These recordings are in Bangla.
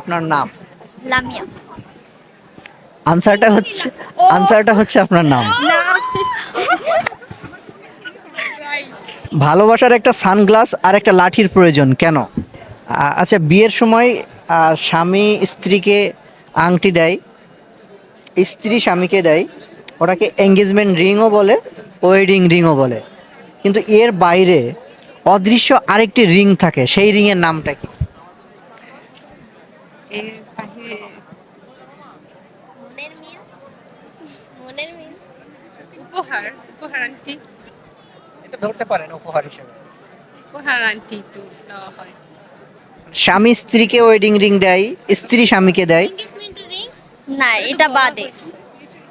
আপনার নাম? লামিয়া। আনসারটা হচ্ছে আনসারটা হচ্ছে আপনার নাম। ভালোবাসার একটা সানগ্লাস আর একটা লাঠির প্রয়োজন কেন? আচ্ছা বিয়ের সময় স্বামী স্ত্রীকে আংটি দেয় স্ত্রী স্বামীকে দেয় ওটাকে এঙ্গেজমেন্ট রিংও বলে ওয়েডিং রিংও বলে। কিন্তু এর বাইরে অদৃশ্য আরেকটি রিং থাকে সেই রিংয়ের নামটা কি? এর বাহিরে মনের মিয়া মনের মিয়া উপহার উপহার আন্টি এটা ধরতে পারেন উপহার হিসেবে উপহার আন্টি তো দেওয়া হয় স্বামী স্ত্রীকে ওয়েডিং রিং দেয় স্ত্রী স্বামীকে দেয়? না এটা বাদে।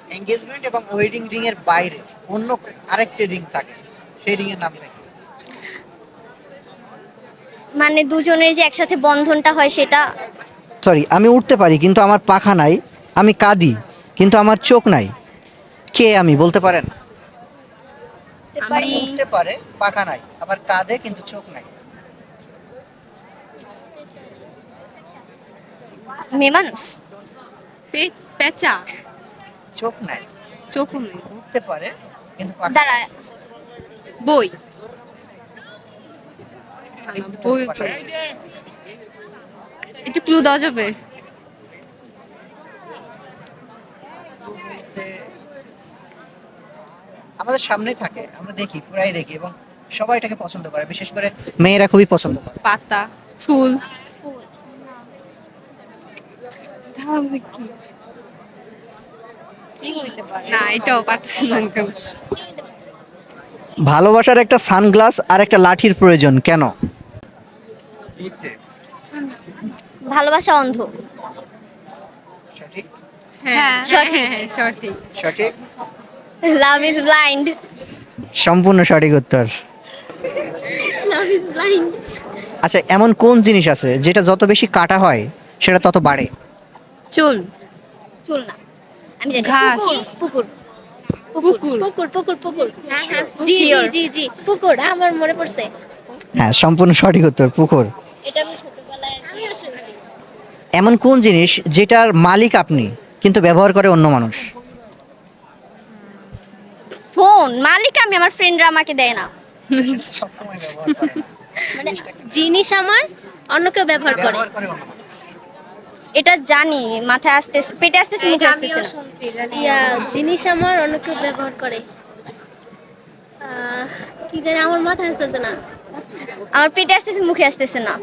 এঙ্গেজমেন্ট এবং ওয়েডিং রিং এর বাইরে অন্য আরেকটি রিং থাকে সেই রিং এর নামটা কি? মানে দুজনের যে একসাথে বন্ধনটা হয় সেটা সরি আমি উঠতে পারি কিন্তু আমার পাখা নাই আমি কাঁদি কিন্তু আমার চোখ নাই। কে আমি বলতে পারেন? আমি উঠতে পারে পাখা নাই আবার কাঁদে কিন্তু চোখ নাই। মেয়ে মানুষ পেঁচা। চোখ নাই। চোখ নেই। উঠতে পারে কিন্তু দাঁড়া বই। একটু ক্লু দেওয়া যাবে? আমাদের সামনেই থাকে আমরা দেখি পুরাই দেখি এবং সবাই এটাকে পছন্দ করে বিশেষ করে মেয়েরা খুবই পছন্দ করে। পাতা ফুল। না এটাও পাচ্ছি না ভালোবাসার একটা সানগ্লাস আর একটা লাঠির প্রয়োজন কেন? ভালোবাসা অন্ধ। সঠিক? হ্যাঁ সঠিক। হ্যাঁ, হ্যাঁ, সঠিক। সঠিক? লাভ ইজ ব্লাইন্ড সম্পূর্ণ সঠিক উত্তর। লাভ ইজ ব্লাইন্ড আচ্ছা এমন কোন জিনিস আছে যেটা যত বেশি কাটা হয় সেটা তত বাড়ে? চুল। চুল না। আমি ঘাস। পুকুর পুকুর। পুকুর। পুকুর পুকুর পুকুর। জি জি জি জি। পুকুর আমার মনে পড়ছে। হ্যাঁ সম্পূর্ণ সঠিক উত্তর পুকুর। এটা আমি ছোটবেলায় আমি আসলে এমন কোন জিনিস যেটার মালিক আপনি কিন্তু ব্যবহার করে অন্য মানুষ? ফোন মালিক আমি আমার ফ্রেন্ডরা আমাকে দেয় না। মানে জিনিস আমার অন্য কেউ ব্যবহার করে। এটা জানি মাথায় আসতেছে পেটে আসতেছে মুখে আসতেছে না। ইয়া জিনিস আমার অন্য কেউ ব্যবহার করে। আহ, কি জানি আমার মাথা আসতেছে না। আমার পেটে আসতেছে মুখে আসতেছে না।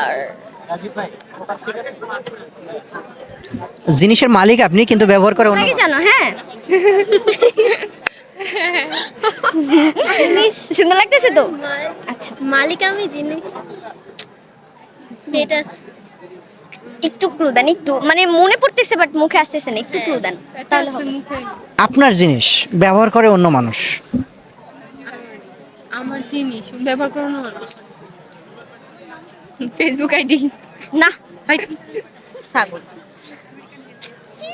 আর রাজীব ভাই, focus ঠিক আছে? জিনিসের মালিক আপনি কিন্তু ব্যবহার করে অন্য জানো? হ্যাঁ। জিনিস সুন্দর লাগতেছে তো? আচ্ছা। মালিক আমি জিনিস। এটা একটু ক্লু দেন একটু। মানে মনে পড়তেছে বাট মুখে আসতেছে না। একটু ক্লু দেন। তাহলে হবে। আপনার জিনিস ব্যবহার করে অন্য মানুষ। আমার জিনিস ব্যবহার করো না ফেসবুক আইডি না। ছাগল কি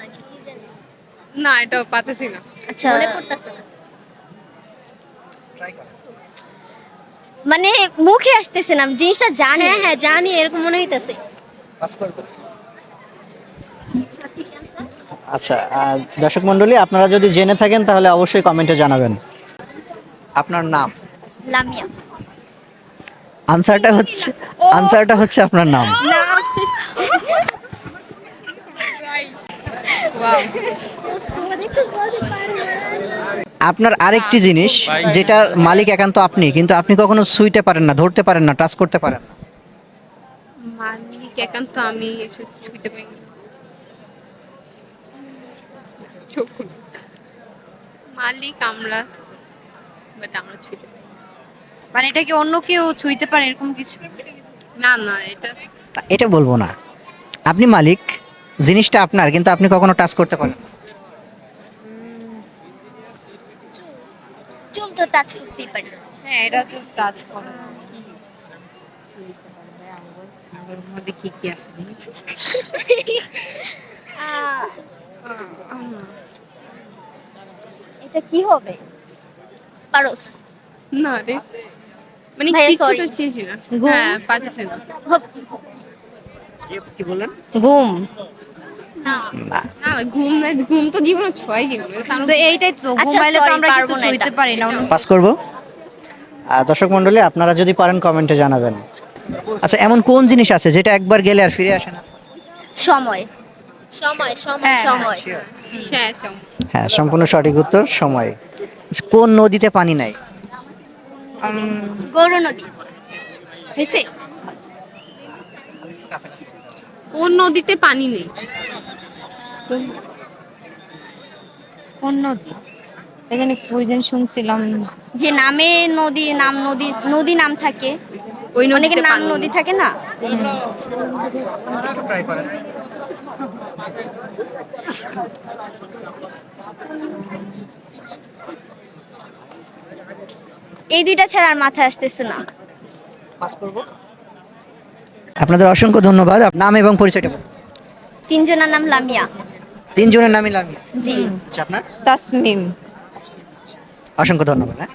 না কি? জানি না এটাও পাতেছি না। আচ্ছা। মনে পড়তেছে না। মানে মুখে আসতেছে না জিনিসটা জানি। হ্যাঁ হ্যাঁ জানি এরকম মনে হইতেছে। পাস করব। আচ্ছা দর্শক মণ্ডলী আপনারা যদি জেনে থাকেন তাহলে অবশ্যই কমেন্টে জানাবেন। আপনার নাম? লামিয়া। আনসারটা হচ্ছে আনসারটা হচ্ছে আপনার নাম। আপনার আরেকটি জিনিস, যেটার মালিক একান্ত আপনি, কিন্তু আপনি কখনো ছুঁইতে পারেন না, ধরতে পারেন না টাচ করতে পারেন না। মালিক একান্ত আমি ছুঁইতে পারি মালিক আমরা বাট আমরা ছুঁইতে। মানে এটা কি অন্য কেউ ছুঁইতে পারে এরকম কিছু? না না এটা এটা বলব না। আপনি মালিক জিনিসটা আপনার কিন্তু আপনি কখনো টাচ করতে পারেন চুল তো টাচ করতেই পারি। হ্যাঁ এটা তো টাচ করে। কি কি কি আছে এটা কি হবে? পারস। না রে। মানে কিছুটা ঘুম? হ্যাঁ পারতেছি না। কি বললেন? ঘুম। না না ঘুম তো জীবনে ছয় জীবনে তো এইটাই তো ঘুমাইলে তো আমরা কিছু ছুঁইতে পারি না পাস করব? দর্শক মণ্ডলী আপনারা যদি পারেন কমেন্টে জানাবেন। আচ্ছা এমন কোন জিনিস আছে যেটা একবার গেলে আর ফিরে আসে না? সময়। সময় সময় হ্যাঁ, সময়। হ্যাঁ সম্পূর্ণ সঠিক উত্তর সময়। আচ্ছা, কোন নদীতে পানি নাই? গৌর নদী। হয়েছে? কোন নদীতে পানি নেই? কোন নদী? এখানে কইজন শুনছিলাম। যে নামে নদী নাম নদী নদী নাম থাকে। ওই অনেকের নাম নদী থাকে না? ট্রাই করেন। এই দুইটা ছাড়া আর মাথায় আসতেছে না। পাস করব। আপনাদের অসংখ্য ধন্যবাদ। নাম এবং পরিচয় বলুন। তিনজনের নাম লামিয়া। তিনজনের নামই লামিয়া। জি। আচ্ছা আপনার? তাসমিম। অসংখ্য ধন্যবাদ হ্যাঁ।